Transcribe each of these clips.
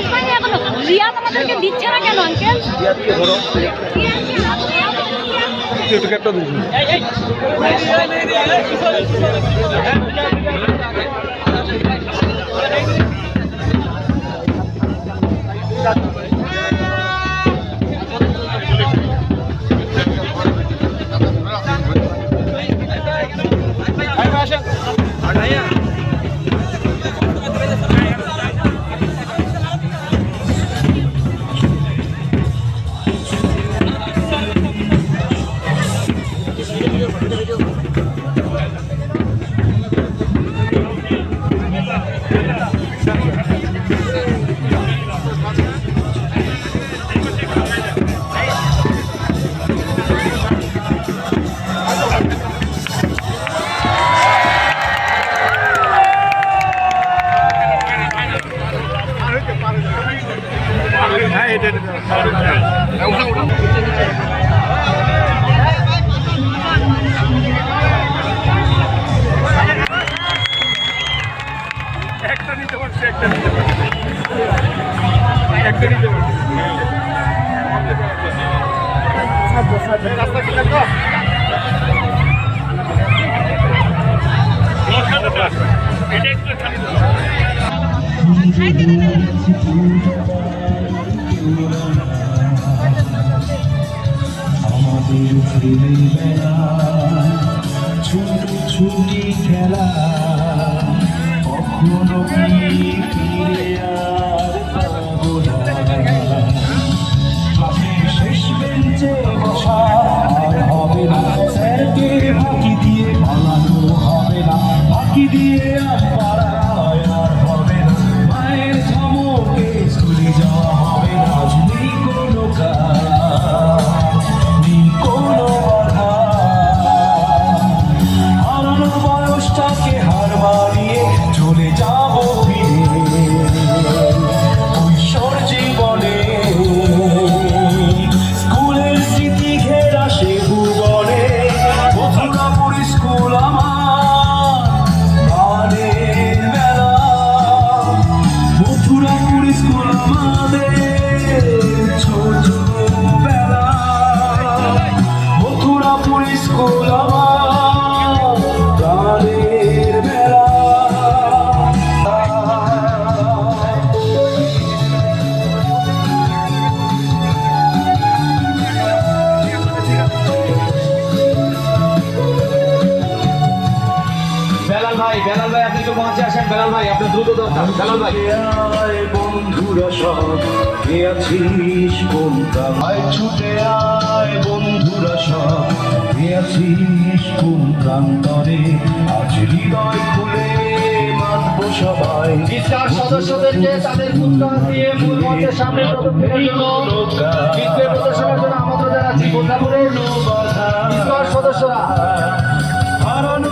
Match পাইনি এখনও রিয়াদ আমাদেরকে দিচ্ছে না কেন আঙ্কেল ধরো একটু নিতে পারছি, একটা নিতে পারছি। একটা নিতে পারছি। রাস্তা কি দেখো? এটা একটু খালি আমাদের ছোট খেলা কখনো কি মথুরাপুরি স্কুল ভাই মঞ্চে আসেন বেলাল ভাই আপনার দ্রুত দরকার বেলাল ভাই। বন্ধুরা সব কে আছিস কোন কামায় ছুটে আয় বন্ধুরা সব। কে আছিস কোন প্রান্তরে? আজ হৃদয় খুলে মানব সবাই। ইসলার সদস্যদেরকে তাদের পুরস্কার দিয়ে মূল মঞ্চের সামনে প্রদক্ষিণের জন্য ডিসপ্লে প্রদর্শনের জন্য আমন্ত্রণ জানাচ্ছি ইসলার সদস্যরা। হারানো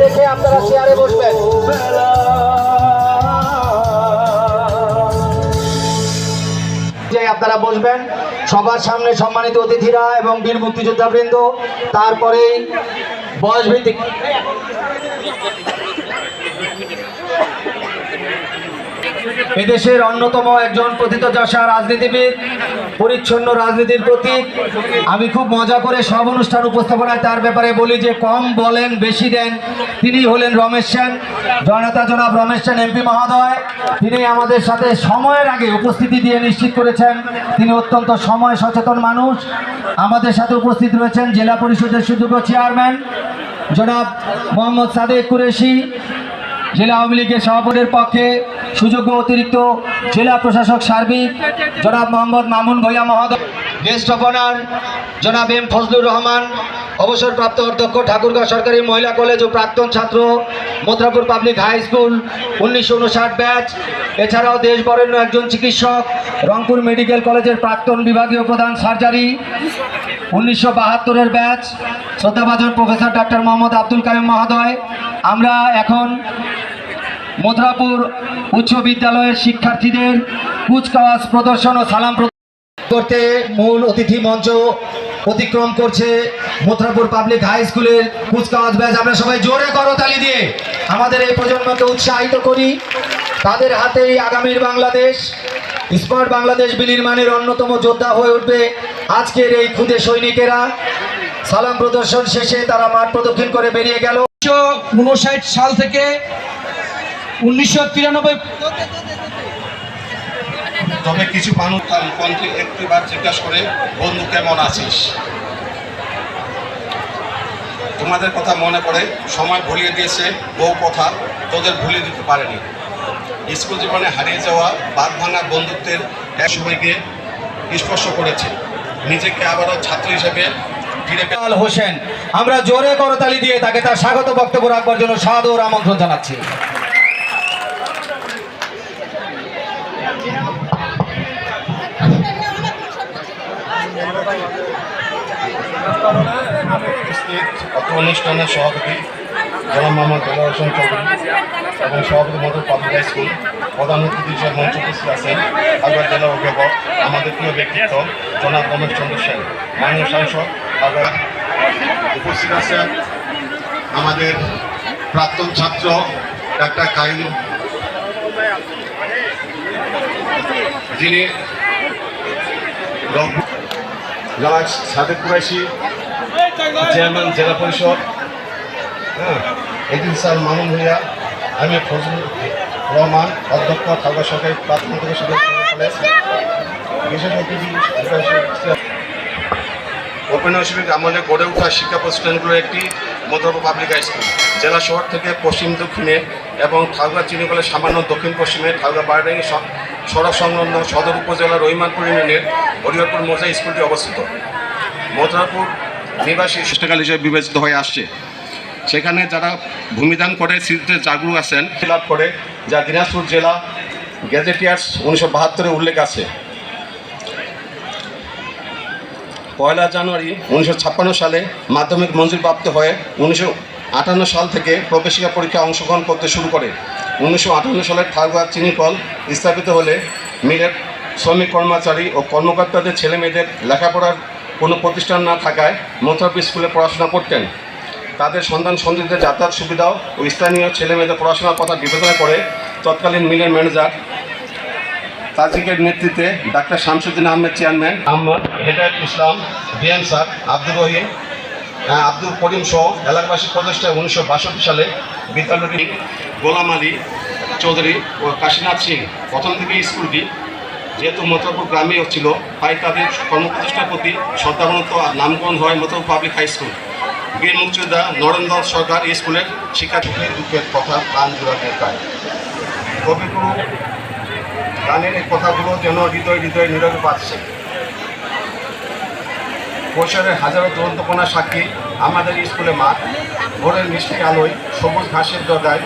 দেখে আপনারা চেয়ারে বসবেন। আপনারা বসবেন, সবার সামনে সম্মানিত অতিথিরা এবং বীর মুক্তিযোদ্ধা বৃন্দ তারপরে বয়সভিত্তিক এদেশের অন্যতম একজন প্রথিতযশা রাজনীতিবিদ, পরিচ্ছন্ন রাজনীতির প্রতীক। আমি খুব মজা করে সব অনুষ্ঠান উপস্থাপনায় তার ব্যাপারে বলি যে, কম বলেন, বেশি দেন। তিনি হলেন রমেশ সেন, জনতা জনাব রমেশ সেন, এমপি মহোদয়। তিনি আমাদের সাথে সময়ের আগে উপস্থিতি দিয়ে নিশ্চিত করেছেন। তিনি অত্যন্ত সময় সচেতন মানুষ। আমাদের সাথে উপস্থিত রয়েছেন জেলা পরিষদের সুযোগ্য চেয়ারম্যান জনাব মোহাম্মদ সাদেক কুরেশি জেলা আওয়ামী লীগের সভাপতির পক্ষে সুযোগ্য অতিরিক্ত জেলা প্রশাসক সার্বিক জনাব মোহাম্মদ মামুন ভৈয়া মহোদয়। গেস্ট অফ অনার, জনাব এম ফজলুর রহমান, অবসরপ্রাপ্ত অধ্যক্ষ, ঠাকুরগাঁও সরকারি মহিলা কলেজ ও প্রাক্তন ছাত্র মথুরাপুর পাবলিক হাই স্কুল, উনিশশো উনষাট ব্যাচ। এছাড়াও দেশ বরেণ্য একজন চিকিৎসক, রংপুর মেডিকেল কলেজের প্রাক্তন বিভাগীয় প্রধান সার্জারি, উনিশশো বাহাত্তরের ব্যাচ। শ্রদ্ধাভাজন প্রফেসর ডাক্তার মোহাম্মদ আব্দুল কাইম মহোদয়। আমরা এখন মথুরাপুর উচ্চ বিদ্যালয়ের শিক্ষার্থীদের কুচকাওয়াজ প্রদর্শন ও সালাম করতে মূল অতিথি মঞ্চ অতিক্রম করছে মথুরাপুর পাবলিক হাই স্কুলের কুচকাওয়াজ ব্যাচ। আমরা সবাই জোরে করতালি দিয়ে। আমাদের এই প্রজন্মকে উৎসাহিত করি। তাদের হাতেই আগামীর বাংলাদেশ, স্মার্ট বাংলাদেশ বিনির্মাণের অন্যতম যোদ্ধা হয়ে উঠবে আজকের এই খুদে সৈনিকেরা। সালাম প্রদর্শন শেষে তারা মাঠ প্রদক্ষিণ করে বেরিয়ে গেল। উনিশশো উনষাট সাল থেকে উনিশশো তিরানব্বই তবে কিছু মানুষ তার কণ্ঠে একটিবার জিজ্ঞাসা করে বন্ধু কেমন আছিস? তোমাদের কথা মনে পড়ে সময় ভুলিয়ে দিয়েছে বউ কথা তোদের ভুলিয়ে দিতে পারেনি। স্কুল জীবনে হারিয়ে যাওয়া বাদ ভাঙা বন্ধুত্বের এক সময়কে স্পর্শ করেছে। নিজেকে আবারও ছাত্র হিসেবে আল হোসেন আমরা জোরে করতালি দিয়ে তাকে তার স্বাগত বক্তব্য রাখবার জন্য সাদর আমন্ত্রণ জানাচ্ছি। উপস্থিত অত্র অনুষ্ঠানের সভাপতি জনাব মোহাম্মদ বেলা চৌধুরী এবং সভাপতি মধুর পাবলিক হাই স্কুল প্রধান অতিথি হিসেবে মঞ্চ উপস্থিত আছেন হাওড়া জেলার অভিভাবক, আমাদের প্রিয় ব্যক্তিত্ব জনাব রমেশ চন্দ্র সেন, মাননীয় সাংসদ হাওড়া উপস্থিত আছেন, আমাদের প্রাক্তন ছাত্র ডাক্তার কাইম যিনি রংপুর সাদেক কুরাইশি চেয়ারম্যান, জেলা পরিষদ। হ্যাঁ এদিন স্যার মামুন ভূঁইয়া, আমি ফজলুর রহমান, অধ্যক্ষ থাকা সরকারি প্রাথমিক বিশেষ অতিথি ওপেন ইউনিভার্সিটির আমলে গড়ে ওঠা শিক্ষা প্রতিষ্ঠানগুলো একটি মধ্যপ পাবলিক হাই স্কুল জেলা শহর থেকে পশ্চিম, দক্ষিণে এবং ঠাকুরা চিনিকলের সামান্য দক্ষিণ পশ্চিমে ঠাকুরা বারডাঙ্গি সড়ক সংলগ্ন সদর উপজেলার রহিমানপুর ইউনিয়নের হরিহরপুর মোজা স্কুলটি অবস্থিত। মথুরাপুর নিবাসী সৃষ্টিকাল হিসেবে বিবেচিত হয়ে আসছে। সেখানে যারা ভূমিদান করে স্মৃতিতে জাগরু আছেন লাভ করে, যা দিনাজপুর জেলা গেজেটিয়ার্স উনিশশো বাহাত্তরে উল্লেখ আছে। পয়লা জানুয়ারি উনিশশো ছাপ্পান্ন সালে মাধ্যমিক মঞ্জুরপ্রাপ্ত হয়ে উনিশশো আটান্ন সাল থেকে প্রবেশিকা পরীক্ষায় অংশগ্রহণ করতে শুরু করে। উনিশশো আটান্ন সালে ঠাকুর চিনিকল স্থাপিত হলে মিলের শ্রমিক কর্মচারী ও কর্মকর্তাদের ছেলে মেয়েদের লেখাপড়ার কোনো প্রতিষ্ঠান না থাকায় মথুরাপ স্কুলে পড়াশোনা করতেন। তাদের সন্তান সন্তানদের যাতায়াত সুবিধাও ও স্থানীয় ছেলে মেয়েদের পড়াশোনার কথা বিবেচনা করে তৎকালীন মিলের ম্যানেজার তাজিকের নেতৃত্বে doctor Shamsuddin Ahmed chairman Ahmad Hedayat Islam, BN sir, Abdur Rahim Abdul Karim সহ এলাকাবাসী প্রতিষ্ঠায় উনিশশো সালে বিদ্যালয়টি গোলাম আলী চৌধুরী ও কাশীনাথ সিং প্রথম থেকে স্কুলটি যেহেতু মথুরাপুর গ্রামে ছিল, তাই তাদের কর্মপ্রতিষ্ঠার প্রতি আর নামকরণ হয় মথুরাপুর পাবলিক হাই স্কুল বীর মুক্তিযোদ্ধা নরেন্দ্র সরকার এই স্কুলের শিক্ষার্থীদের দুঃখের কথা প্রাণ জোড়াতে পায় কবিগুরু গানের এই কথাগুলো যেন হৃদয় হৃদয় নীরবে পাচ্ছে। কৈশোরের হাজারো দুরন্তপনা সাক্ষী আমাদের স্কুলে মাঠ ভোরের মিষ্টি আলোয় সবুজ ঘাসের জগায়